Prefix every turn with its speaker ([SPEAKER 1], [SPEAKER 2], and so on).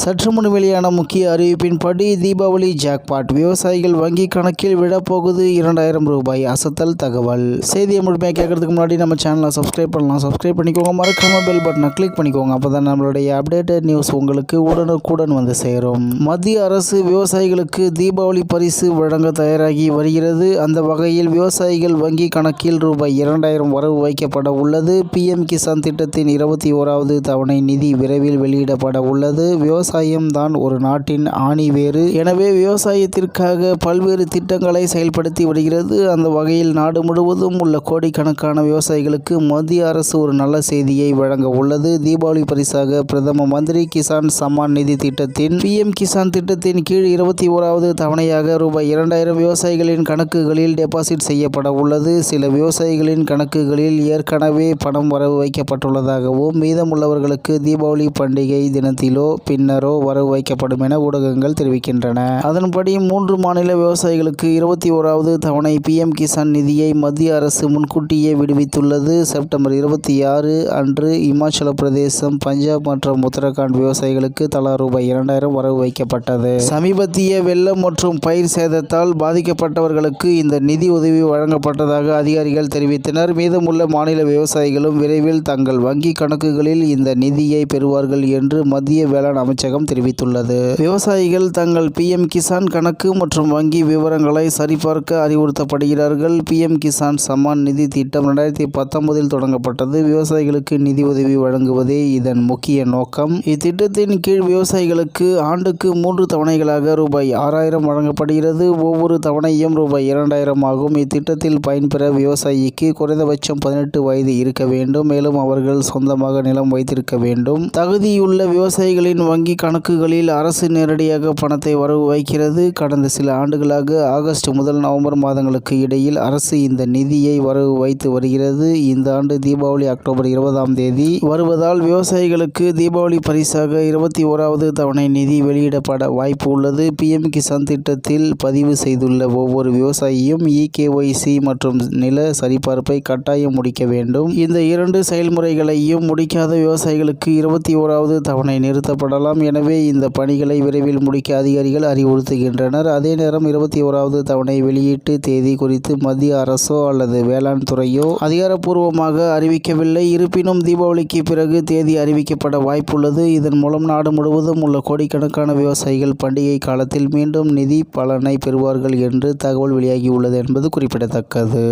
[SPEAKER 1] சற்று முன் வெளியான முக்கிய அறிவிப்பின்படி தீபாவளி ஜாக்பாட் விவசாயிகள் வங்கி கணக்கில் விழப்போகுது இரண்டாயிரம் ரூபாய் அசத்தல் தகவல். செய்தியை முழுமையாக கேட்கறதுக்கு முன்னாடி நம்ம சேனலை சப்ஸ்கிரைப் பண்ணலாம். சப்ஸ்கிரைப் பண்ணிக்கோங்க. மறக்காம பெல் பட்டனை கிளிக் பண்ணிக்கோங்க. அப்போ தான் நம்மளுடைய அப்டேட்டட் நியூஸ் உங்களுக்கு உடனுக்குடன் வந்து சேரும். மத்திய அரசு விவசாயிகளுக்கு தீபாவளி பரிசு வழங்க தயாராகி வருகிறது. அந்த வகையில் விவசாயிகள் வங்கி கணக்கில் ரூபாய் இரண்டாயிரம் வரவு வைக்கப்பட உள்ளது. பிஎம் கிசான் திட்டத்தின் இருபத்தி ஓராவது தவணை நிதி விரைவில் வெளியிடப்பட உள்ளது. விவசாய தான் ஒரு நாட்டின் ஆணிவேறு எனவே விவசாயத்திற்காக பல்வேறு திட்டங்களை செயல்படுத்தி வருகிறது. அந்த வகையில் நாடு முழுவதும் உள்ள கோடிக்கணக்கான விவசாயிகளுக்கு மத்திய அரசு ஒரு நல்ல செய்தியை வழங்க உள்ளது. தீபாவளி பரிசாக பிரதம மந்திரி கிசான் சம்மான் நிதி திட்டத்தின் பிஎம் கிசான் திட்டத்தின் கீழ் இருபத்தி ஓராவது தவணையாக ரூபாய் இரண்டாயிரம் விவசாயிகளின் கணக்குகளில் டெபாசிட் செய்யப்பட உள்ளது. சில விவசாயிகளின் கணக்குகளில் ஏற்கனவே பணம் வரவு வைக்கப்பட்டுள்ளதாகவும் மீதமுள்ளவர்களுக்கு தீபாவளி பண்டிகை தினத்திலோ பின்னர் வரவு வைக்கப்படும் என ஊடகங்கள் தெரிவிக்கின்றன. அதன்படி மூன்று மாநில விவசாயிகளுக்கு இருபத்தி ஓராவது தவணை பிஎம் கிசான் நிதியை மத்திய அரசு முன்கூட்டியே விடுவித்துள்ளது. செப்டம்பர் இருபத்தி ஆறு அன்று இமாச்சல பிரதேசம் பஞ்சாப் மற்றும் உத்தரகாண்ட் விவசாயிகளுக்கு தலா ரூபாய் இரண்டாயிரம் வரவு வைக்கப்பட்டது. சமீபத்திய வெள்ளம் மற்றும் பயிர் சேதத்தால் பாதிக்கப்பட்டவர்களுக்கு இந்த நிதி உதவி வழங்கப்பட்டதாக அதிகாரிகள் தெரிவித்தனர். மீதமுள்ள மாநில விவசாயிகளும் விரைவில் தங்கள் வங்கி கணக்குகளில் இந்த நிதியை பெறுவார்கள் என்று மத்திய வேளாண் அமைச்சகம் தெரிவித்துள்ளது. விவசாயிகள் தங்கள் பிஎம் கிசான் கணக்கு மற்றும் வங்கி விவரங்களை சரிபார்க்க அறிவுறுத்தப்படுகிறார்கள். பிஎம் கிசான் சம்மான் நிதி திட்டம் ரெண்டாயிரத்தி பத்தொன்பதில் தொடங்கப்பட்டது. விவசாயிகளுக்கு நிதி உதவி வழங்குவதே இதன் முக்கிய நோக்கம். இத்திட்டத்தின் கீழ் விவசாயிகளுக்கு ஆண்டுக்கு மூன்று தவணைகளாக ரூபாய் ஆறாயிரம் வழங்கப்படுகிறது. ஒவ்வொரு தவணையும் ரூபாய் இரண்டாயிரம் ஆகும். இத்திட்டத்தில் பயன்பெற விவசாயிக்கு குறைந்தபட்சம் பதினெட்டு வயது இருக்க வேண்டும். மேலும் அவர்கள் சொந்தமாக நிலம் வைத்திருக்க வேண்டும். தகுதியுள்ள விவசாயிகளின் வங்கி கணக்குகளில் அரசு நேரடியாக பணத்தை வரவு வைக்கிறது. கடந்த சில ஆண்டுகளாக ஆகஸ்ட் முதல் நவம்பர் மாதங்களுக்கு இடையில் அரசு இந்த நிதியை வரவு வைத்து வருகிறது. இந்த ஆண்டு தீபாவளி அக்டோபர் இருபதாம் தேதி வருவதால் விவசாயிகளுக்கு தீபாவளி பரிசாக இருபத்தி ஓராவது தவணை நிதி வெளியிடப்பட வாய்ப்பு உள்ளது. பிஎம் கிசான் திட்டத்தில் பதிவு செய்துள்ள ஒவ்வொரு விவசாயியும் இகேஒய்சி மற்றும் நில சரிபார்ப்பை கட்டாயம் முடிக்க வேண்டும். இந்த இரண்டு செயல்முறைகளையும் முடிக்காத விவசாயிகளுக்கு இருபத்தி ஓராவது தவணை நிறுத்தப்படலாம். எனவே இந்த பணிகளை விரைவில் முடிக்க அதிகாரிகள் அறிவுறுத்துகின்றனர். அதே நேரம் இருபத்தி ஓராவது தவணை வெளியீட்டு தேதி குறித்து மத்திய அரசோ அல்லது வேளாண் துறையோ அதிகாரப்பூர்வமாக அறிவிக்கவில்லை. இருப்பினும் தீபாவளிக்கு பிறகு தேதி அறிவிக்கப்பட வாய்ப்புள்ளது. இதன் மூலம் நாடு முழுவதும் உள்ள கோடிக்கணக்கான விவசாயிகள் பண்டிகை காலத்தில் மீண்டும் நிதி பலனை பெறுவார்கள் என்று தகவல் வெளியாகியுள்ளது என்பது குறிப்பிடத்தக்கது.